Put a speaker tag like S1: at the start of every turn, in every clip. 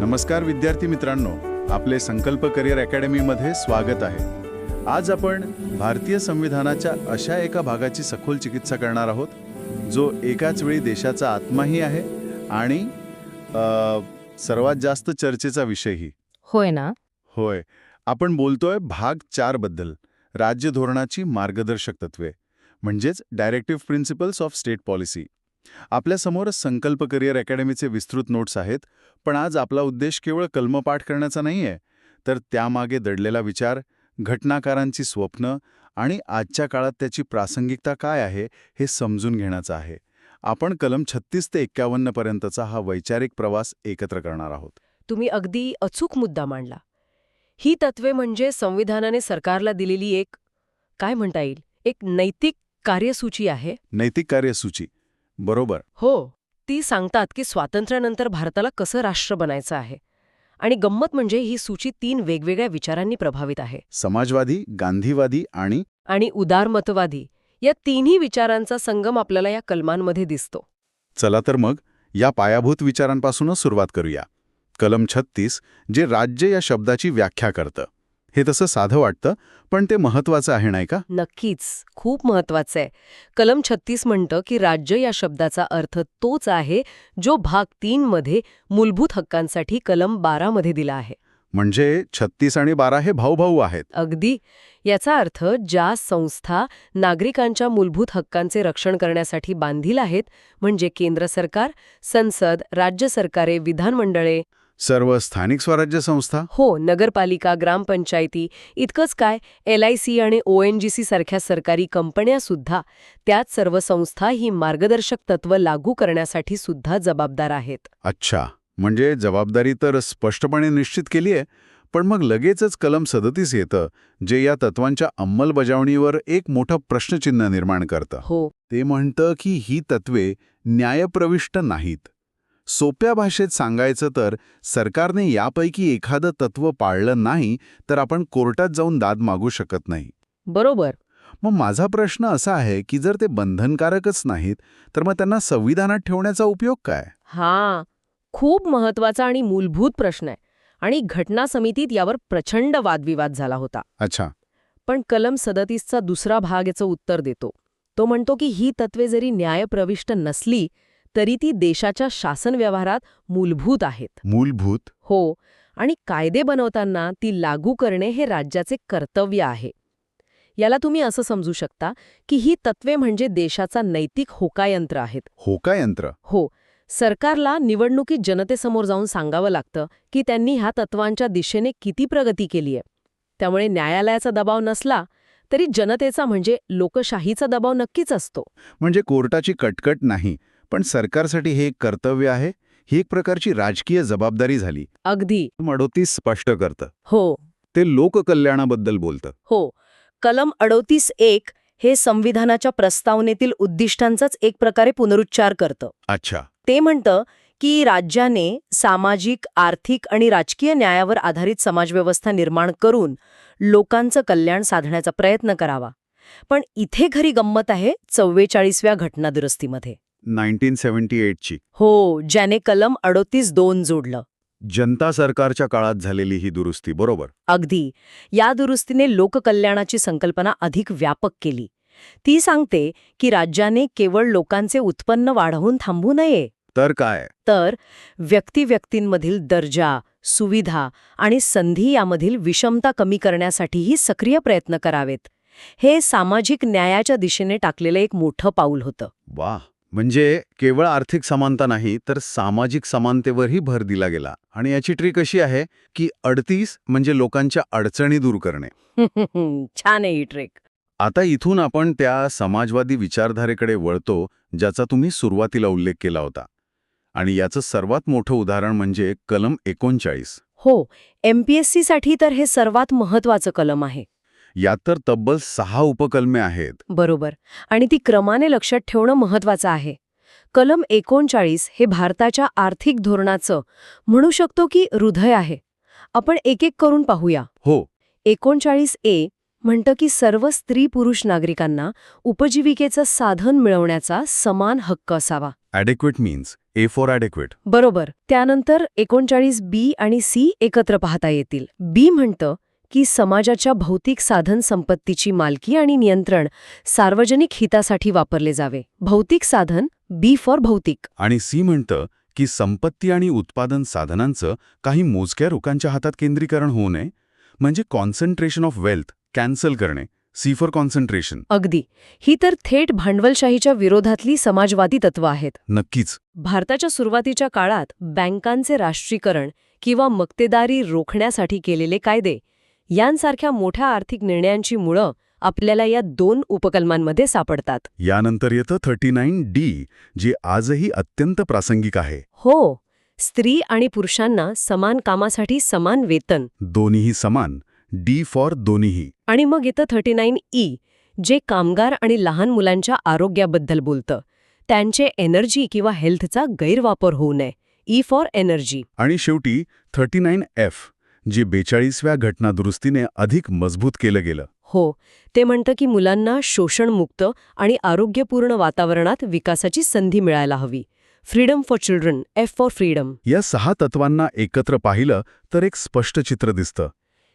S1: नमस्कार विद्यार्थी मित्रांनो आपले संकल्प करिअर अकॅडमीमध्ये स्वागत आहे. आज आपण भारतीय संविधानाच्या अशा एका भागाची सखोल चिकित्सा करणार आहोत जो एकाच वेळी देशाचा आत्माही आहे आणि सर्वात जास्त चर्चेचा विषयही.
S2: होय ना?
S1: होय. आपण बोलतोय भाग चारबद्दल राज्य धोरणाची मार्गदर्शक तत्वे म्हणजेच directive principles of state policy आपल्यासमोरच Sankalp career अकॅडमीचे विस्तृत नोट्स आहेत पण आज आपला उद्देश केवळ कल्मपाठ करण्याचा नाहीये तर त्यामागे दडलेला विचार घटनाकारांची स्वप्न आणि आजच्या काळात त्याची प्रासंगिकता काय आहे हे समजून घेण्याचं आहे. आपण कलम छत्तीस ते एक्कावन्न पर्यंतचा हा वैचारिक प्रवास एकत्र करणार आहोत.
S2: तुम्ही अगदी अचूक मुद्दा मांडला. ही तत्वे म्हणजे संविधानाने सरकारला दिलेली एक काय म्हणता येईल एक नैतिक कार्यसूची आहे?
S1: नैतिक कार्यसूची. बरोबर.
S2: हो ती सांगतात की स्वातंत्र्यानंतर भारताला कसं राष्ट्र बनायचं आहे आणि गंमत म्हणजे ही सूची तीन वेगवेगळ्या विचारांनी प्रभावित आहे.
S1: समाजवादी गांधीवादी आणि
S2: आणि उदारमतवादी या तिन्ही विचारांचा संगम आपल्याला या कलमांमध्ये दिसतो.
S1: चला तर मग या पायाभूत विचारांपासूनच सुरुवात करूया. कलम छत्तीस जे राज्य या शब्दाची व्याख्या करतं. हे तसं साधं वाटतं पण ते महत्वाचं आहे नाही का?
S2: नक्कीच. खूप महत्वाचं आहे. कलम छत्तीस म्हणतं की राज्य या शब्दाचा अर्थ तोच आहे जो भाग तीन मध्ये मूलभूत हक्कांसाठी कलम बारा मध्ये दिला आहे.
S1: म्हणजे छत्तीस आणि बारा हे भाऊभाऊ आहेत.
S2: अगदी. याचा अर्थ ज्या संस्था नागरिकांच्या मूलभूत हक्कांचे रक्षण करण्यासाठी बांधील आहेत म्हणजे केंद्र सरकार संसद राज्य सरकारे विधानमंडळे
S1: सर्व स्थानिक स्वराज्य संस्था?
S2: हो नगरपालिका ग्रामपंचायती इतकंच काय एल आय सी आणि ओ एन जी सी सारख्या सरकारी कंपन्या सुद्धा त्यात सर्व संस्था ही मार्गदर्शक तत्व लागू करण्यासाठी सुद्धा जबाबदार आहेत.
S1: अच्छा म्हणजे जबाबदारी तर स्पष्टपणे निश्चित केली आहे पण मग लगेचच कलम सदतीस येतं जे या तत्वांच्या अंमलबजावणीवर एक मोठं प्रश्नचिन्ह निर्माण करतं.
S2: हो.
S1: ते म्हणतं की ही तत्वे न्यायप्रविष्ट नाहीत. सोप्या भाषेत सांगायचं तर सरकारने यापैकी एखादं तत्व पाळलं नाही तर आपण कोर्टात जाऊन दाद मागू शकत नाही.
S2: बरोबर.
S1: मग माझा प्रश्न असा आहे की जर ते बंधनकारकच नाहीत तर मग त्यांना संविधानात ठेवण्याचा उपयोग काय?
S2: हा खूप महत्त्वाचा आणि मूलभूत प्रश्न आहे. आणि घटना समितीत यावर प्रचंड वादविवाद झाला होता.
S1: अच्छा.
S2: पण कलम सदतीसचा दुसरा भाग याचं उत्तर देतो. तो म्हणतो की ही तत्वे जरी न्यायप्रविष्ट नसली तरी ती देशाच्या शासन व्यवहारात मूलभूत आहेत.
S1: मूलभूत?
S2: हो आणि कायदे बनवताना ती लागू करणे हे राज्याचे कर्तव्य आहे. याला तुम्ही असं समजू शकता की ही तत्वे म्हणजे देशाचा नैतिक होकायंत्र आहेत.
S1: होका यंत्र
S2: हो सरकारला निवडणुकीत जनतेसमोर जाऊन सांगावं लागतं की त्यांनी ह्या तत्वांच्या दिशेने किती प्रगती केली आहे. त्यामुळे न्यायालयाचा दबाव नसला तरी जनतेचा म्हणजे लोकशाहीचा दबाव नक्कीच असतो.
S1: म्हणजे कोर्टाची कटकट नाही पण सरकारसाठी हे एक कर्तव्य आहे. ही एक प्रकारची राजकीय जबाबदारी झाली.
S2: अगदी.
S1: अडोतीस स्पष्ट करतं.
S2: हो.
S1: ते लोककल्याणाबद्दल बोलतं.
S2: हो. कलम अडोतीस एक हे संविधानाच्या प्रस्तावनेतील उद्दिष्टांचाच एक प्रकारे पुनरुच्चार करतं.
S1: अच्छा.
S2: ते म्हणतं की राज्याने सामाजिक आर्थिक आणि राजकीय न्यायावर आधारित समाजव्यवस्था निर्माण करून लोकांचं कल्याण साधण्याचा प्रयत्न करावा. पण इथे खरी गंमत आहे चव्वेचाळीसव्या घटनादुरुस्तीमध्ये.
S1: Nineteen seventy एटची.
S2: हो ज्याने कलम अडोतीस दोन जोडलं.
S1: जनता सरकारच्या काळात झालेली ही दुरुस्ती बरोबर?
S2: अगदी. या दुरुस्तीने लोककल्याणाची संकल्पना अधिक व्यापक केली. ती सांगते की राज्याने केवळ लोकांचे उत्पन्न वाढवून थांबू नये.
S1: तर काय?
S2: तर व्यक्तिव्यक्तींमधील दर्जा सुविधा आणि संधी यामधील विषमता कमी करण्यासाठीही सक्रिय प्रयत्न करावेत. हे सामाजिक न्यायाच्या दिशेने टाकलेलं एक मोठं पाऊल होतं.
S1: वा म्हणजे केवळ आर्थिक समानता नाही तर सामाजिक समानतेवरही भर दिला गेला. आणि याची ट्रिक अशी आहे की अडतीस म्हणजे लोकांच्या अडचणी दूर करणे.
S2: छान आहे ही ट्रेक
S1: आता इथून आपण त्या समाजवादी विचारधारेकडे वळतो ज्याचा तुम्ही सुरुवातीला उल्लेख केला होता. आणि याचं सर्वात मोठं उदाहरण म्हणजे कलम एकोणचाळीस.
S2: हो एमपीएससी साठी तर हे सर्वात महत्वाचं कलम आहे.
S1: यात तर तब्बल सहा उपकलमे आहेत.
S2: बरोबर. आणि ती क्रमाने लक्षात ठेवणं महत्वाचं आहे. कलम एकोणचाळीस हे भारताच्या आर्थिक धोरणाचं म्हणू शकतो की हृदय आहे. आपण एक एक करून पाहूया.
S1: हो.
S2: एकोणचाळीस ए म्हणतं की सर्व स्त्री पुरुष नागरिकांना उपजीविकेचं साधन मिळवण्याचा समान हक्क असावा.
S1: ॲडेक्वेट मीन्स ए फॉर ॲडेक्वेट
S2: बरोबर. त्यानंतर एकोणचाळीस बी आणि सी एकत्र पाहता येतील. बी म्हणतं की समाजाच्या भौतिक साधन संपत्तीची मालकी आणि नियंत्रण सार्वजनिक हितासाठी वापरले जावे. भौतिक साधन बी फॉर भौतिक.
S1: आणि सी म्हणतं की संपत्ती आणि उत्पादन साधनांचं काही मोजक्या लोकांच्या हातात केंद्रीकरण होऊ नये म्हणजे कॉन्सन्ट्रेशन ऑफ वेल्थ कॅन्सल करणे. सी फॉर कॉन्सन्ट्रेशन
S2: अगदी. ही तर थेट भांडवलशाहीच्या विरोधातली समाजवादी तत्व आहेत.
S1: नक्कीच.
S2: भारताच्या सुरुवातीच्या काळात बँकांचे राष्ट्रीकरण किंवा मक्तेदारी रोखण्यासाठी केलेले कायदे यांसारख्या मोठ्या आर्थिक निर्णयांची मुळं आपल्याला या दोन उपकल्मांमध्ये सापडतात.
S1: यानंतर येतं थर्टी नाईन डी जे आजही अत्यंत प्रासंगिक आहे.
S2: हो स्त्री आणि पुरुषांना समान कामासाठी समान वेतन.
S1: दोन्हीही समान डी फॉर दोन्हीही.
S2: आणि मग येतं थर्टी नाईन ई जे कामगार आणि लहान मुलांच्या आरोग्याबद्दल बोलतं. त्यांचे एनर्जी किंवा हेल्थचा गैरवापर होऊ नये. E for energy.
S1: आणि शेवटी थर्टी नाईन एफ. जे बेचाळीसव्या घटनादुरुस्तीने अधिक मजबूत केलं गेलं.
S2: हो ते म्हणतं की मुलांना शोषणमुक्त आणि आरोग्यपूर्ण वातावरणात विकासाची संधी मिळायला हवी. Freedom for children F for freedom
S1: या सहा तत्वांना एकत्र पाहिलं तर एक स्पष्ट चित्र दिसतं.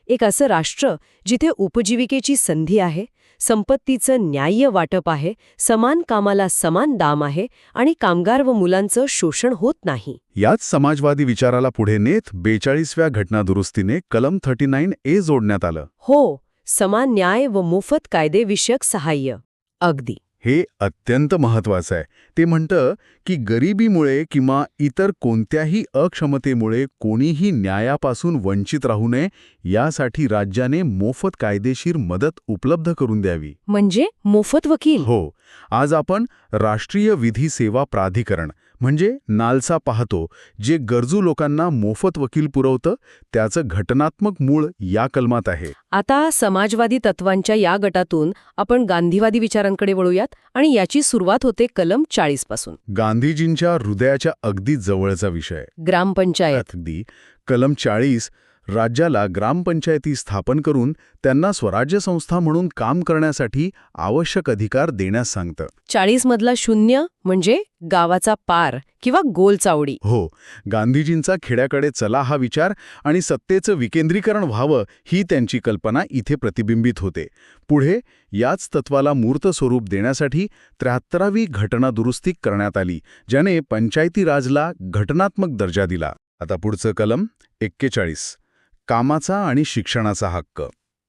S2: एक असं राष्ट्र जिथे उपजीविकेची संधी आहे संपत्तीचं न्याय्य वाटप आहे समान कामाला समान दाम आहे आणि कामगार व मुलांचं शोषण होत नाही.
S1: याच समाजवादी विचाराला पुढे नेत बेचाळीसव्या घटनादुरुस्तीने कलम थर्टी नाईन ए जोडण्यात आलं.
S2: हो समान न्याय व मोफत कायदेविषयक सहाय्य. अगदी.
S1: हे अत्यंत महत्वाचं आहे. ते म्हणतं की गरिबीमुळे किंवा इतर कोणत्याही अक्षमतेमुळे कोणीही न्यायापासून वंचित राहू नये यासाठी राज्याने मोफत कायदेशीर मदत उपलब्ध करून द्यावी.
S2: म्हणजे मोफत वकील?
S1: हो. आज आपण राष्ट्रीय विधी सेवा प्राधिकरण म्हणजे नालसा पाहतो जे गरजू लोकांना मोफत वकील पुरवतं त्याचं घटनात्मक मूळ या कलमात आहे.
S2: आता समाजवादी तत्वांच्या या गटातून आपण गांधीवादी विचारांकडे वळूयात आणि याची सुरुवात होते कलम चाळीसपासून.
S1: गांधीजींच्या हृदयाच्या अगदी जवळचा विषय.
S2: ग्रामपंचायत.
S1: अगदी. कलम चाळीस राज्याला ग्रामपंचायती स्थापन करून त्यांना स्वराज्य संस्था म्हणून काम करण्यासाठी आवश्यक अधिकार देण्यास सांगतं.
S2: चाळीस मधला शून्य म्हणजे गावाचा पार किंवा गोल चावडी.
S1: हो गांधीजींचा खेड्याकडे चला हा विचार आणि सत्तेचं विकेंद्रीकरण व्हावं ही त्यांची कल्पना इथे प्रतिबिंबित होते. पुढे याच तत्वाला मूर्त स्वरूप देण्यासाठी त्र्याहत्तरावी घटना दुरुस्ती करण्यात आली ज्याने पंचायती राजला घटनात्मक दर्जा दिला. आता पुढचं कलम एक्केचाळीस. कामाचा आणि शिक्षणाचा हक्क.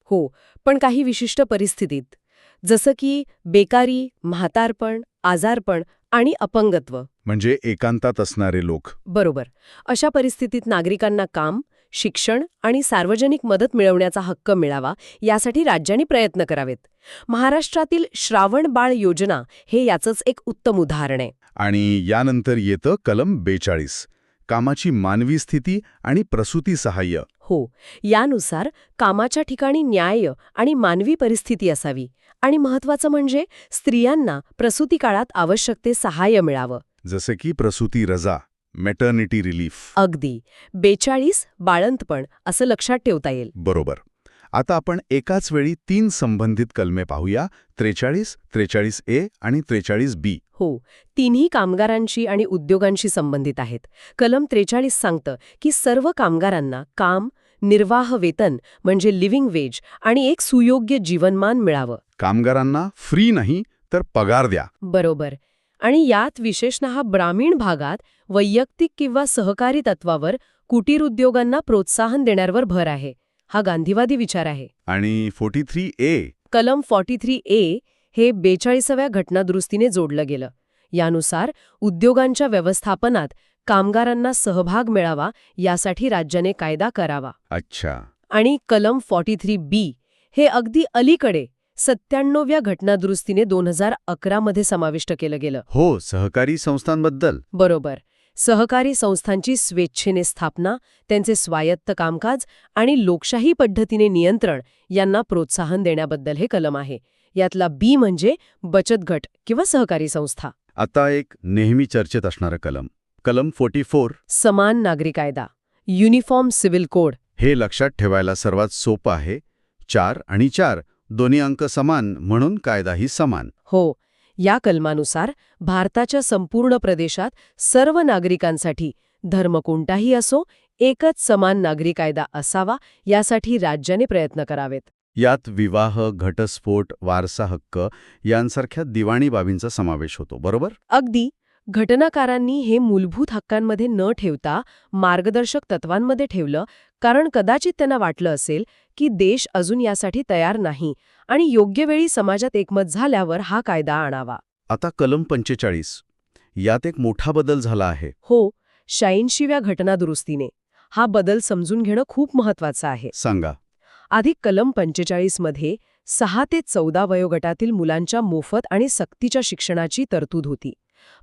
S2: हो पण काही विशिष्ट परिस्थितीत जसं की बेकारी म्हातारपण आजारपण आणि अपंगत्व.
S1: म्हणजे एकांतात असणारे लोक.
S2: बरोबर. अशा परिस्थितीत नागरिकांना काम शिक्षण आणि सार्वजनिक मदत मिळवण्याचा हक्क मिळावा यासाठी राज्यांनी प्रयत्न करावेत. महाराष्ट्रातील श्रावण बाळ योजना हे याचंच एक उत्तम उदाहरण आहे.
S1: आणि यानंतर येतं कलम बेचाळीस. कामाची मानवी स्थिती आणि प्रसूती सहाय्य.
S2: हो यानुसार कामाच्या ठिकाणी न्याय आणि मानवी परिस्थिती असावी आणि महत्वाचं म्हणजे स्त्रियांना प्रसूती काळात आवश्यक ते सहाय्य मिळावं.
S1: जसे की प्रसूती रजा मेटर्निटी रिलीफ
S2: अगदी. बेचाळीस बाळंतपण असं लक्षात ठेवता येईल.
S1: बरोबर. आता आपण एकाच वेळी तीन संबंधित कलमे पाहूया. त्रेचाळीस त्रेचाळीस ए आणि त्रेचाळीस बी.
S2: हो तिन्ही कामगारांशी आणि उद्योगांशी संबंधित आहेत. कलम त्रेचाळीस सांगतं की सर्व कामगारांना काम निर्वाह वेतन म्हणजे लिव्हिंग वेज आणि एक सुयोग्य जीवनमान मिळावं.
S1: कामगारांना फ्री नाही तर पगार द्या.
S2: बरोबर. आणि यात विशेषतः ग्रामीण भागात वैयक्तिक किंवा सहकारी तत्वावर कुटीर उद्योगांना प्रोत्साहन देण्यावर भर आहे. हा गांधीवादी विचार आहे.
S1: आणि फोर्टी थ्री ए
S2: कलम फॉर्टी थ्री ए हे बेचाळीसाव्या घटनादुरुस्तीने जोडलं गेलं. यानुसार उद्योगांच्या व्यवस्थापनात कामगारांना सहभाग मिळावा यासाठी राज्याने कायदा करावा.
S1: अच्छा.
S2: आणि कलम फॉर्टी थ्री बी हे अगदी अलीकडे सत्त्याण्णव्या घटनादुरुस्तीने दोन हजार अकरामध्ये समाविष्ट केलं गेलं.
S1: हो सहकारी संस्थांबद्दल.
S2: बरोबर. सहकारी संस्थांची स्वेच्छेने स्थापना त्यांचे स्वायत्त कामकाज आणि लोकशाही पद्धतीने नियंत्रण यांना प्रोत्साहन देण्याबद्दल हे कलम आहे. यातला बी म्हणजे बचत गट किंवा सहकारी संस्था.
S1: आता एक नेहमी चर्चेत असणारं कलम. कलम फोर्टी फोर.
S2: समान नागरी कायदा. Uniform civil code.
S1: हे लक्षात ठेवायला सर्वात सोपं आहे. चार आणि चार दोन्ही अंक समान म्हणून कायदाही समान.
S2: हो या कलमानुसार भारताच्या संपूर्ण प्रदेशात सर्व नागरिकांसाठी धर्म कोणताही असो एकच समान नागरी कायदा असावा यासाठी राज्याने प्रयत्न करावेत.
S1: यात विवाह घटस्फोट वारसा हक्क यांसारख्या दिवाणी बाबींचा समावेश होतो बरोबर?
S2: अगदी. घटनाकारांनी हे मूलभूत हक्कांमध्ये न ठेवता मार्गदर्शक तत्वांमध्ये ठेवलं कारण कदाचित त्यांना वाटलं असेल की देश अजून यासाठी तयार नाही आणि योग्य वेळी समाजात एकमत झाल्यावर हा कायदा आणावा.
S1: आता कलम पंचेचाळीस. यात एक मोठा बदल झाला आहे.
S2: हो शहाऐंशीव्या घटनादुरुस्तीने हा बदल समजून घेणं खूप महत्वाचं आहे.
S1: सांगा.
S2: आधी कलम पंचेचाळीसमध्ये सहा ते चौदा वयोगटातील मुलांच्या मोफत आणि सक्तीच्या शिक्षणाची तरतूद होती.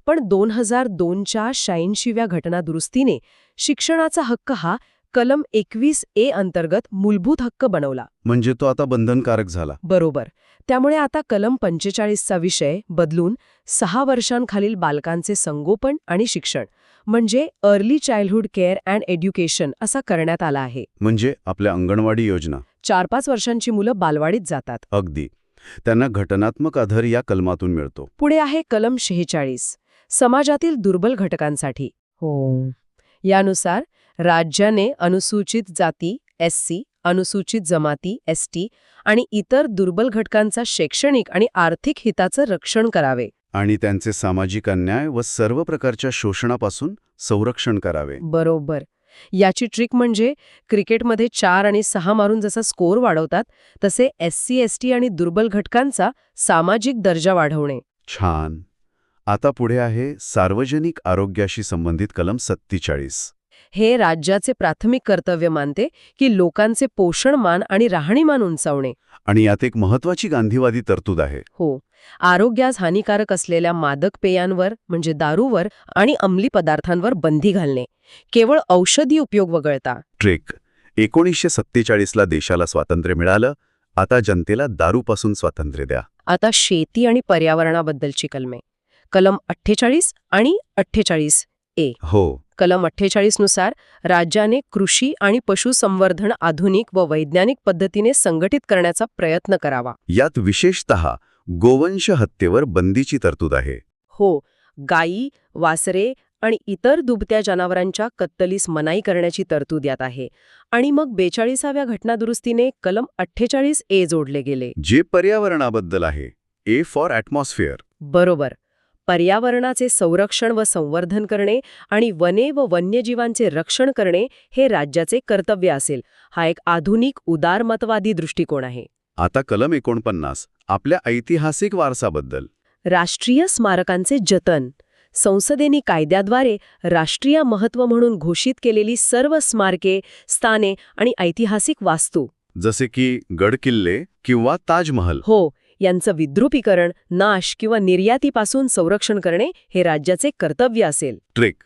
S2: पण दोन हजार दोनच्या शहाऐंशीव्या घटनादुरुस्तीने शिक्षणाचा हक्क हा कलम एकवीस ए अंतर्गत मूलभूत हक्क बनवला.
S1: म्हणजे तो आता बंधनकारक झाला.
S2: बरोबर. त्यामुळे आता कलम पंचेचाळीसचा विषय बदलून सहा वर्षांखालील बालकांचे संगोपन आणि शिक्षण म्हणजे early childhood care and education असा करण्यात आला आहे.
S1: म्हणजे आपल्या अंगणवाडी योजना.
S2: चार पाच वर्षांची मुलं बालवाडीत जातात.
S1: अगदी. त्यांना घटनात्मक आधार या कलमातून मिळतो.
S2: पुढे आहे कलम शेहेचाळीस समाजातील दुर्बल घटकांसाठी. हो. यानुसार राज्याने अनुसूचित जाती एससी अनुसूचित जमाती एसटी आणि इतर दुर्बल घटकांचा शैक्षणिक आणि आर्थिक हिताचं रक्षण करावे.
S1: आणि त्यांचे सामाजिक अन्याय व सर्व प्रकारच्या शोषणापासून संरक्षण करावे.
S2: बरोबर. याची ट्रिक म्हणजे क्रिकेटमध्ये चार आणि सहा मारून जसा स्कोअर वाढवतात तसे एस सी एस टी आणि दुर्बल घटकांचा सामाजिक दर्जा वाढवणे.
S1: छान. आता पुढे आहे सार्वजनिक आरोग्याशी संबंधित कलम सत्तेचाळीस.
S2: हे राज्याचे प्राथमिक कर्तव्य मानते की लोकांचे पोषणमान आणि राहणीमान उंचावणे.
S1: आणि यात एक महत्वाची गांधीवादी तरतूद आहे.
S2: हो. आरोग्यास हानिकारक असलेल्या मादक पेयांवर म्हणजे दारूवर आणि अंमली पदार्थांवर बंदी घालणे. केवळ औषधी उपयोग वगळता.
S1: ट्रेक. एकोणीसशे सत्तेचाळीसला देशाला स्वातंत्र्य मिळालं. आता जनतेला दारूपासून स्वातंत्र्य द्या.
S2: आता शेती आणि पर्यावरणाबद्दलची कलमे. कलम अठ्ठेचाळीस आणि अठ्ठेचाळीस. ए.
S1: हो.
S2: कलम अठ्ठेचाळीसनुसार राज्याने कृषी आणि पशुसंवर्धन आधुनिक व वैज्ञानिक पद्धतीने संघटित करण्याचा प्रयत्न करावा.
S1: यात विशेषतः गोवंश हत्येवर बंदीची तरतूद आहे.
S2: हो. गायी वासरे आणि इतर दुभत्या जनावरांच्या कत्तलीस मनाई करण्याची तरतूद यात आहे. आणि मग बेचाळीसाव्या घटनादुरुस्तीने कलम अठ्ठेचाळीस ए जोडले गेले.
S1: जे पर्यावरणाबद्दल आहे. A for atmosphere.
S2: बरोबर. पर्यावरणाचे संरक्षण व संवर्धन करणे आणि वने व वन्यजीवांचे रक्षण करणे हे राज्याचे कर्तव्य असेल. हा एक आधुनिक उदारमतवादी दृष्टिकोन आहे.
S1: आता कलम एकोणपन्नास आपल्या ऐतिहासिक वारसाबद्दल.
S2: राष्ट्रीय स्मारकांचे जतन. संसदेने कायद्याद्वारे राष्ट्रीय महत्त्व म्हणून घोषित केलेली सर्व स्मारके स्थाने आणि ऐतिहासिक वास्तू.
S1: जसे की गडकिल्ले किंवा ताजमहल.
S2: हो यांचं विद्रुपीकरण नाश किंवा निर्यातीपासून संरक्षण करणे हे राज्याचे कर्तव्य असेल.
S1: ट्रेक.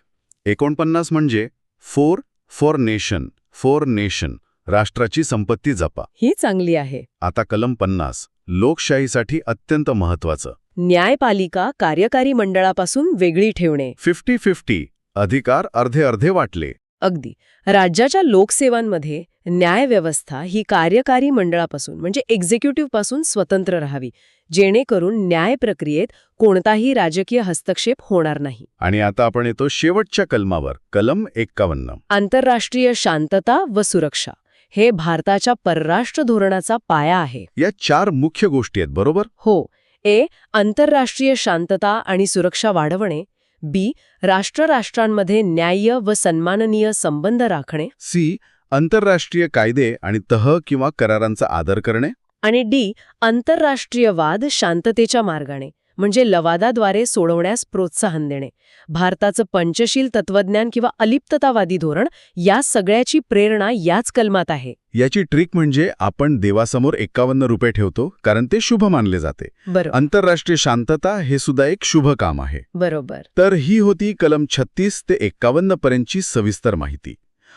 S1: एकोणपन्नास म्हणजे four for nation for nation राष्ट्राची संपत्ती जपा.
S2: ही चांगली आहे.
S1: आता कलम पन्नास लोकशाहीसाठी अत्यंत महत्वाचं
S2: न्यायपालिका कार्यकारी मंडळापासून वेगळी ठेवणे.
S1: फिफ्टी फिफ्टी अधिकार अर्धे अर्धे वाटले.
S2: अगदी. राज्याच्या लोकसेवांमध्ये न्यायव्यवस्था ही कार्यकारी मंडळापासून म्हणजे एक्झिक्युटिव्हपासून स्वतंत्र राहावी जेणेकरून न्याय प्रक्रियेत कोणताही राजकीय हस्तक्षेप होणार नाही.
S1: आणि आता आपण येतो शेवटच्या कलमावर कलम एक्कावन्न.
S2: आंतरराष्ट्रीय शांतता व सुरक्षा हे भारताच्या परराष्ट्र धोरणाचा पाया आहे.
S1: या चार मुख्य गोष्टी आहेत बरोबर?
S2: हो. ए आंतरराष्ट्रीय शांतता आणि सुरक्षा वाढवणे बी राष्ट्रराष्ट्रांमध्ये न्याय्य व सन्माननीय संबंध राखणे.
S1: सी आंतरराष्ट्रीय कायदे आणि तह किंवा करारांचा आदर करणे.
S2: आणि डी आंतरराष्ट्रीय वाद शांततेच्या मार्गाने. म्हणजे लवादाद्वारे सोडवण्यास प्रोत्साहन देणे. भारताचं पंचशील तत्वज्ञान किंवा अलिप्ततावादी धोरण या सगळ्याची प्रेरणा याच कलमात आहे.
S1: याची ट्रिक म्हणजे आपण देवासमोर एक्कावन्न रुपये ठेवतो कारण ते शुभ मानले जाते.
S2: बरोबर.
S1: आंतरराष्ट्रीय शांतता हे सुद्धा एक शुभ काम आहे.
S2: बरोबर.
S1: तर ही होती कलम छत्तीस ते एक्कावन्न पर्यंतची सविस्तर माहिती.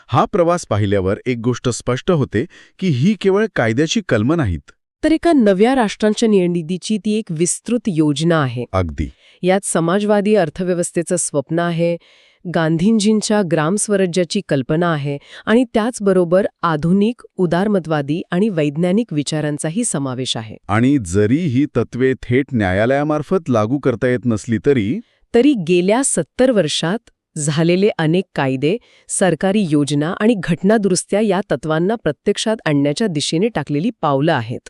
S1: हा प्रवास पाहिल्यावर एक गोष्ट स्पष्ट होते की ही केवळ कायद्याची कलम नाहीत.
S2: तर एका नव्या राष्ट्रांच्या निर्मितीची ती एक विस्तृत योजना आहे.
S1: अगदी.
S2: यात समाजवादी अर्थव्यवस्थेचं स्वप्न आहे गांधींजींच्या ग्रामस्वराज्याची कल्पना आहे आणि त्याचबरोबर आधुनिक उदारमतवादी आणि वैज्ञानिक विचारांचाही समावेश आहे.
S1: आणि जरी ही तत्वे थेट न्यायालयामार्फत लागू करता येत नसली तरी
S2: तरी गेल्या सत्तर वर्षात झालेले अनेक कायदे सरकारी योजना आणि घटनादुरुस्त्या या तत्वांना प्रत्यक्षात आणण्याच्या दिशेने टाकलेली पावलं आहेत.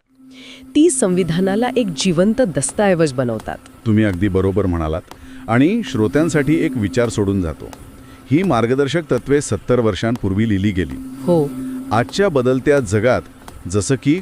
S2: ती संविधानाला एक जिवंत दस्तऐवज बनवतात.
S1: तुम्ही अगदी बरोबर म्हणालात. आणि श्रोत्यांसाठी एक विचार सोडून जातो. ही मार्गदर्शक तत्वे सत्तर वर्षांपूर्वी लिहिली गेली.
S2: हो.
S1: आजच्या बदलत्या जगात जसं की